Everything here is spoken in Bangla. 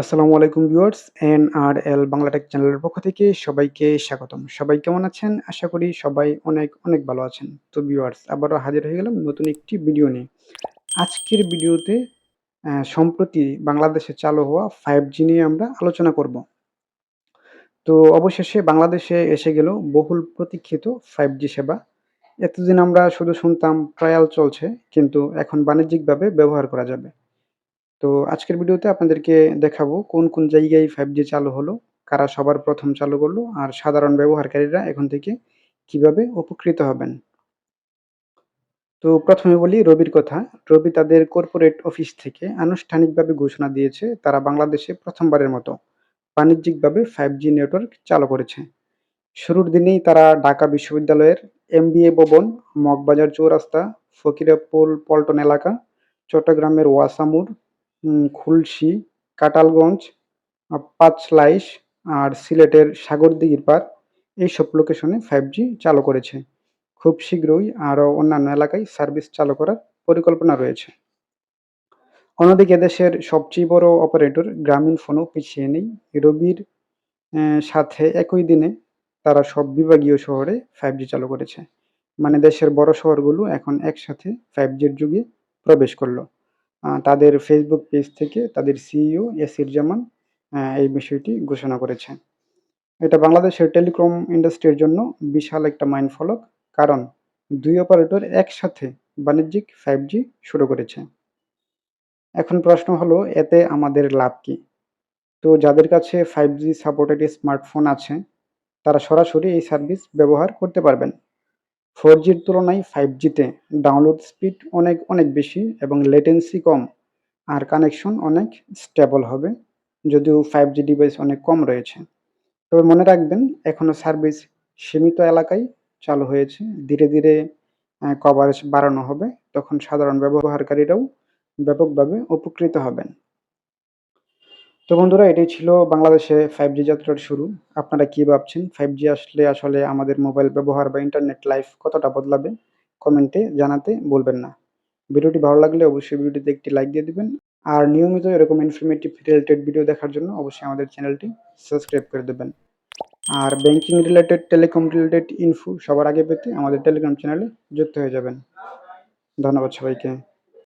আসসালামু আলাইকুম viewers N R L Bangla tech চ্যানেলের পক্ষ থেকে সবাইকে স্বাগতম। সবাই কেমন আছেন? আশা করি সবাই অনেক অনেক ভালো আছেন। তো ভিউয়ার্স, আবারও হাজির হয়ে গেলাম নতুন একটি ভিডিও নিয়ে। আজকের ভিডিওতে সম্প্রতি বাংলাদেশে চালু হওয়া ফাইভ জি নিয়ে আমরা আলোচনা করব। তো অবশেষে বাংলাদেশে এসে গেল বহুল প্রতীক্ষিত ফাইভ জি সেবা। এতদিন আমরা শুধু শুনতাম ট্রায়াল চলছে, কিন্তু এখন বাণিজ্যিকভাবে ব্যবহার করা যাবে। তো আজকের ভিডিওতে আপনাদেরকে দেখাবো কোন কোন জায়গায় ফাইভ জি চালু হলো, কারা সবার প্রথম চালু করল আর সাধারণ ব্যবহারকারীরা এখন থেকে কীভাবে উপকৃত হবেন। তো প্রথমে বলি রবির কথা। রবি তাদের কর্পোরেট অফিস থেকে আনুষ্ঠানিকভাবে ঘোষণা দিয়েছে, তারা বাংলাদেশে প্রথমবারের মতো বাণিজ্যিকভাবে ফাইভ জি নেটওয়ার্ক চালু করেছে। শুরুর দিনেই তারা ঢাকা বিশ্ববিদ্যালয়ের এমবিএ ভবন, মগবাজার চৌরাস্তা ফকিরাপুল পল্টন এলাকা, চট্টগ্রামের ওয়াসামুর খুলশী কাটালগঞ্জ পাঁচলাইশ আর সিলেটের সাগরদিঘির পার। এইসব লোকেশনে ফাইভ জি চালু করেছে। খুব শীঘ্রই আরও অন্যান্য এলাকায় সার্ভিস চালু করার পরিকল্পনা রয়েছে। অন্যদিকে দেশের সবচেয়ে বড় অপারেটর গ্রামীণ ফোনও পিছিয়ে নেই। রবির সাথে একই দিনে তারা সব বিভাগীয় শহরে ফাইভ জি চালু করেছে। মানে দেশের বড় শহরগুলো এখন একসাথে ফাইভ জির যুগে প্রবেশ করল। তাদের ফেসবুক পেজ থেকে তাদের সিইও এসির জামান এই বিষয়টি ঘোষণা করেছে এটা বাংলাদেশের টেলিকম ইন্ডাস্ট্রির জন্য বিশাল একটা মাইন্ড মাইলফলক কারণ দুই অপারেটর একসাথে বাণিজ্যিক ফাইভ জি শুরু করেছে। এখন প্রশ্ন হলো, এতে আমাদের লাভ কি? তো যাদের কাছে ফাইভ জি সাপোর্টেড স্মার্টফোন আছে, তারা সরাসরি এই সার্ভিস ব্যবহার করতে পারবেন। ফোর জির তুলনায় ফাইভ জিতে ডাউনলোড স্পিড অনেক অনেক বেশি এবং লেটেন্সি কম আর কানেকশন অনেক স্টেবল হবে, যদিও ফাইভ জি ডিভাইস অনেক কম রয়েছে। তবে মনে রাখবেন এখনও সার্ভিস সীমিত এলাকায় চালু হয়েছে। ধীরে ধীরে কভারেজ বাড়ানো হবে। তখন সাধারণ ব্যবহারকারীরাও ব্যাপকভাবে উপকৃত হবেন। তো বন্ধুরা, এটাই ছিল বাংলাদেশে ফাইভ জি যাত্রার শুরু। আপনারা কি ভাবছেন? ফাইভ জি আসলে আসলে আমাদের মোবাইল ব্যবহার বা ইন্টারনেট লাইফ কতটা বদলাবে? কমেন্টে জানাতে বলবেন না। ভিডিওটি ভালো লাগলে অবশ্যই ভিডিওটিতে একটি লাইক দিয়ে দিবেন। আর নিয়মিত এরকম ইনফরমেটিভ রিলেটেড ভিডিও দেখার জন্য অবশ্যই আমাদের চ্যানেলটি সাবস্ক্রাইব করে দেবেন। আর banking related telecom related info সবার আগে পেতে আমাদের টেলিগ্রাম চ্যানেলে যুক্ত হয়ে যাবেন। ধন্যবাদ সবাইকে।